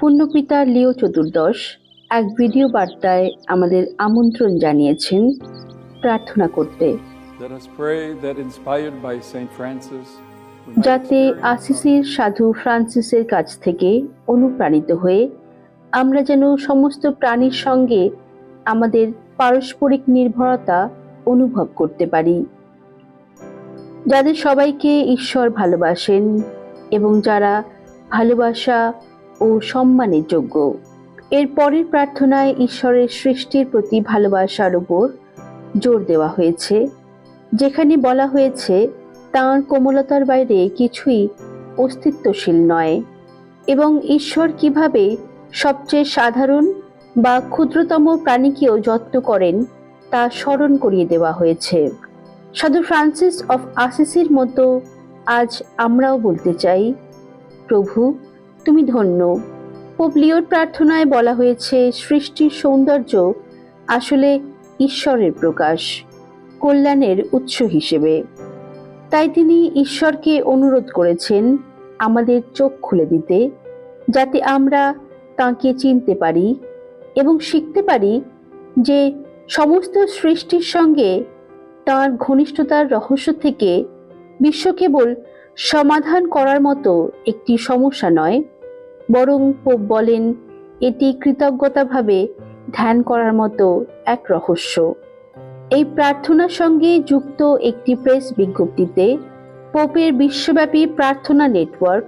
পুণ্যপিতা লিও চতুর্দশ এক ভিডিও বার্তায় আমাদের আমন্ত্রণ জানিয়েছেন প্রার্থনা করতে। যাতে আসিসির সাধু ফ্রান্সিসের কাছ থেকে অনুপ্রাণিত হয়ে আমরা যেন সমস্ত প্রাণীর সঙ্গে আমাদের পারস্পরিক নির্ভরতা অনুভব করতে পারি। যাদের সবাইকে ঈশ্বর ভালোবাসেন এবং যারা ভালোবাসা ও সম্মানের যোগ্য। এর পরের প্রার্থনায় ঈশ্বরের সৃষ্টির প্রতি ভালোবাসার উপর জোর দেওয়া হয়েছে। যেখানে বলা হয়েছে, তাঁর কোমলতার বাইরে কিছুই অস্তিত্বশীল নয় এবং ঈশ্বর কীভাবে সবচেয়ে সাধারণ বা ক্ষুদ্রতম প্রাণীকেও যত্ন করেন তা স্মরণ করিয়ে দেওয়া হয়েছে। সাধু ফ্রান্সিস অফ আসিসির মতো আজ আমরাও বলতে চাই, প্রভু তুমি ধন্য। পোপ প্রার্থনায় বলা হয়েছে, সৃষ্টির সৌন্দর্য আসলে ঈশ্বরের প্রকাশ, কল্যাণের উৎস হিসেবে। তাই তিনি ঈশ্বরকে অনুরোধ করেছেন আমাদের চোখ খুলে দিতে, যাতে আমরা তাঁকে চিনতে পারি এবং শিখতে পারি যে সমস্ত সৃষ্টির সঙ্গে তাঁর ঘনিষ্ঠতার রহস্য থেকে বিশ্ব কেবল সমাধান করার মতো একটি সমস্যা নয়, বরং পোপ বলেন, এটি কৃতজ্ঞতাভাবে ধ্যান করার মতো এক রহস্য। এই প্রার্থনার সঙ্গে যুক্ত একটি প্রেস বিজ্ঞপ্তিতে পোপের বিশ্বব্যাপী প্রার্থনা নেটওয়ার্ক,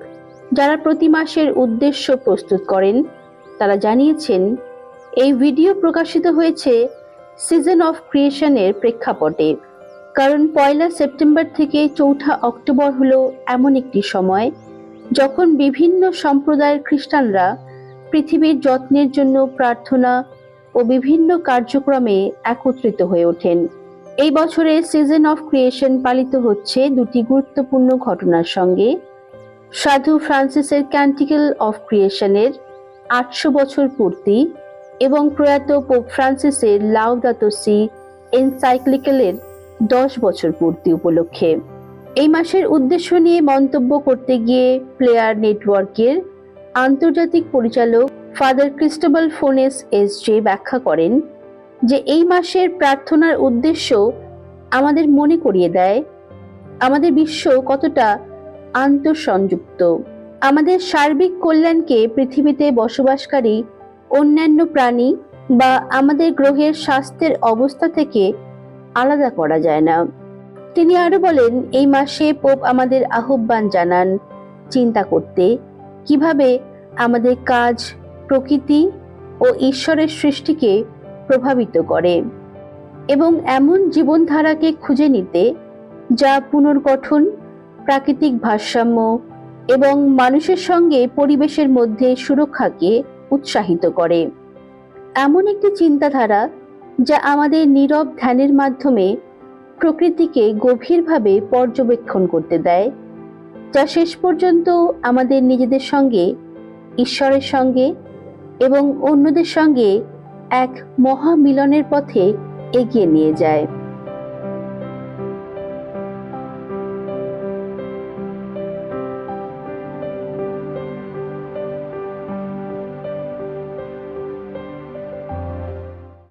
যারা প্রতি মাসের উদ্দেশ্য প্রস্তুত করেন, তারা জানিয়েছেন, এই ভিডিও প্রকাশিত হয়েছে সিজন অফ ক্রিয়েশনের প্রেক্ষাপটে। কারণ পয়লা সেপ্টেম্বর থেকে চৌঠা অক্টোবর হলো এমন একটি সময়, যখন বিভিন্ন সম্প্রদায়ের খ্রিস্টানরা পৃথিবীর যত্নের জন্য প্রার্থনা ও বিভিন্ন কার্যক্রমে একত্রিত হয়ে ওঠেন। এই বছরে সিজন অফ ক্রিয়েশন পালিত হচ্ছে দুটি গুরুত্বপূর্ণ ঘটনার সঙ্গে। সাধু ফ্রান্সিসের ক্যান্টিকেল অফ ক্রিয়েশনের আটশো বছর পূর্তি এবং প্রয়াত পোপ ফ্রান্সিসের লাউদাতোসি এনসাইক্লিক্যালের দশ বছর পূর্তি উপলক্ষে। এই মাসের উদ্দেশ্য নিয়ে মন্তব্য করতে গিয়ে প্লেয়ার নেটওয়ার্কের আন্তর্জাতিক পরিচালক father Cristobal Fones S J ব্যাখ্যা করেন যে, এই মাসের প্রার্থনার উদ্দেশ্য আমাদের মনে করিয়ে দেয় আমাদের বিশ্ব কতটা আন্তঃসংযুক্ত। আমাদের সার্বিক কল্যাণকে পৃথিবীতে বসবাসকারী অন্যান্য প্রাণী বা আমাদের গ্রহের স্বাস্থ্যের অবস্থা থেকে আলাদা করা যায় না। তিনি আরও বলেন, এই মাসে পোপ আমাদের আহ্বান জানান চিন্তা করতে, কীভাবে আমাদের কাজ, প্রকৃতি ও ঈশ্বরের সৃষ্টিকে প্রভাবিত করে এবং এমন জীবনধারাকে খুঁজে নিতে, যা পুনর্গঠন, প্রাকৃতিক ভারসাম্য এবং মানুষের সঙ্গে পরিবেশের মধ্যে সুরক্ষাকে উৎসাহিত করে। এমন একটি চিন্তাধারা যা আমাদের নীরব ধ্যানের মাধ্যমে প্রকৃতিকে গভীরভাবে পর্যবেক্ষণ করতে দেয়, যা শেষ পর্যন্ত আমাদের নিজেদের সঙ্গে, ঈশ্বরের সঙ্গে এবং অন্যদের সঙ্গে এক মহামিলনের পথে এগিয়ে নিয়ে যায়।